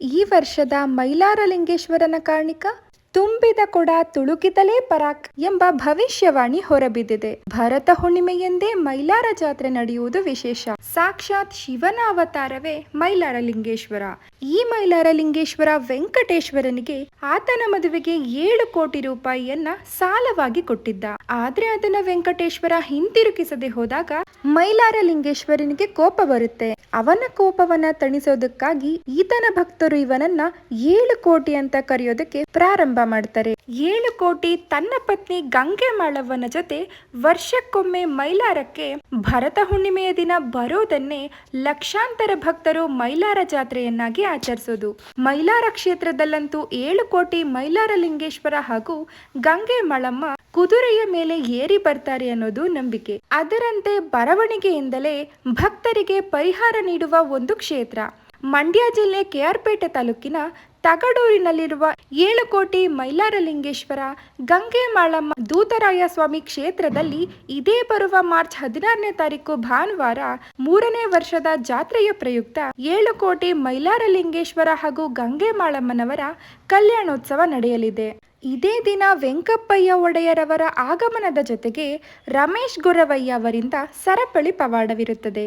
ಈ ವರ್ಷದ ಮೈಲಾರಲಿಂಗೇಶ್ವರನ ಕಾರಣಿಕ ತುಂಬಿದ ಕೊಡ ತುಳುಕಿದಲೇ ಪರಾಕ್ ಎಂಬ ಭವಿಷ್ಯವಾಣಿ ಹೊರಬಿದ್ದಿದೆ. ಭರತ ಹುಣ್ಣಿಮೆಯೆಂದೇ ಮೈಲಾರ ಜಾತ್ರೆ ನಡೆಯುವುದು ವಿಶೇಷ. ಸಾಕ್ಷಾತ್ ಶಿವನ ಅವತಾರವೇ ಮೈಲಾರಲಿಂಗೇಶ್ವರ. ಈ ಮೈಲಾರಲಿಂಗೇಶ್ವರ ವೆಂಕಟೇಶ್ವರನಿಗೆ ಆತನ ಮದುವೆಗೆ ಏಳು ಕೋಟಿ ರೂಪಾಯಿಯನ್ನ ಸಾಲವಾಗಿ ಕೊಟ್ಟಿದ್ದ. ಆದ್ರೆ ಅದನ್ನ ವೆಂಕಟೇಶ್ವರ ಹಿಂತಿರುಗಿಸದೆ ಹೋದಾಗ ಮೈಲಾರಲಿಂಗೇಶ್ವರನಿಗೆ ಕೋಪ ಬರುತ್ತೆ. ಅವನ ಕೋಪವನ್ನ ತಣಿಸೋದಕ್ಕಾಗಿ ಈತನ ಭಕ್ತರು ಇವನನ್ನ ಏಳು ಕೋಟಿ ಅಂತ ಕರೆಯೋದಕ್ಕೆ ಪ್ರಾರಂಭ ಮಾಡ್ತಾರೆ. ಏಳು ಕೋಟಿ ತನ್ನ ಪತ್ನಿ ಗಂಗೆ ಮಾಳವ್ವನ ಜೊತೆ ವರ್ಷಕ್ಕೊಮ್ಮೆ ಮೈಲಾರಕ್ಕೆ ಭರತ ಹುಣ್ಣಿಮೆಯ ದಿನ ಬರೋದನ್ನೇ ಲಕ್ಷಾಂತರ ಭಕ್ತರು ಮೈಲಾರ ಜಾತ್ರೆಯನ್ನಾಗಿ ಆಚರಿಸೋದು. ಮೈಲಾರ ಕ್ಷೇತ್ರದಲ್ಲಂತೂ ಏಳು ಕೋಟಿ ಮೈಲಾರ ಲಿಂಗೇಶ್ವರ ಹಾಗೂ ಗಂಗೆ ಮಳಮ್ಮ ಕುದುರೆಯ ಮೇಲೆ ಏರಿ ಬರ್ತಾರೆ ಅನ್ನೋದು ನಂಬಿಕೆ. ಅದರಂತೆ ಬರವಣಿಗೆಯಿಂದಲೇ ಭಕ್ತರಿಗೆ ಪರಿಹಾರ ನೀಡುವ ಒಂದು ಕ್ಷೇತ್ರ. ಮಂಡ್ಯ ಜಿಲ್ಲೆ ಕೆಆರ್ಪೇಟೆ ತಾಲೂಕಿನ ತಗಡೂರಿನಲ್ಲಿರುವ ಏಳು ಕೋಟಿ ಮೈಲಾರಲಿಂಗೇಶ್ವರ ಗಂಗೆ ಮಾಳಮ್ಮ ದೂತರಾಯ ಸ್ವಾಮಿ ಕ್ಷೇತ್ರದಲ್ಲಿ ಇದೇ ಬರುವ ಮಾರ್ಚ್ ಹದಿನಾರನೇ ತಾರೀಕು ಭಾನುವಾರ ಮೂರನೇ ವರ್ಷದ ಜಾತ್ರೆಯ ಪ್ರಯುಕ್ತ ಏಳು ಕೋಟಿ ಮೈಲಾರಲಿಂಗೇಶ್ವರ ಹಾಗೂ ಗಂಗೆ ಮಾಳಮ್ಮನವರ ಕಲ್ಯಾಣೋತ್ಸವ ನಡೆಯಲಿದೆ. ಇದೇ ದಿನ ವೆಂಕಪ್ಪಯ್ಯ ಒಡೆಯರವರ ಆಗಮನದ ಜೊತೆಗೆ ರಮೇಶ್ ಗುರವಯ್ಯ ಅವರಿಂದ ಸರಪಳಿ ಪವಾಡವಿರುತ್ತದೆ.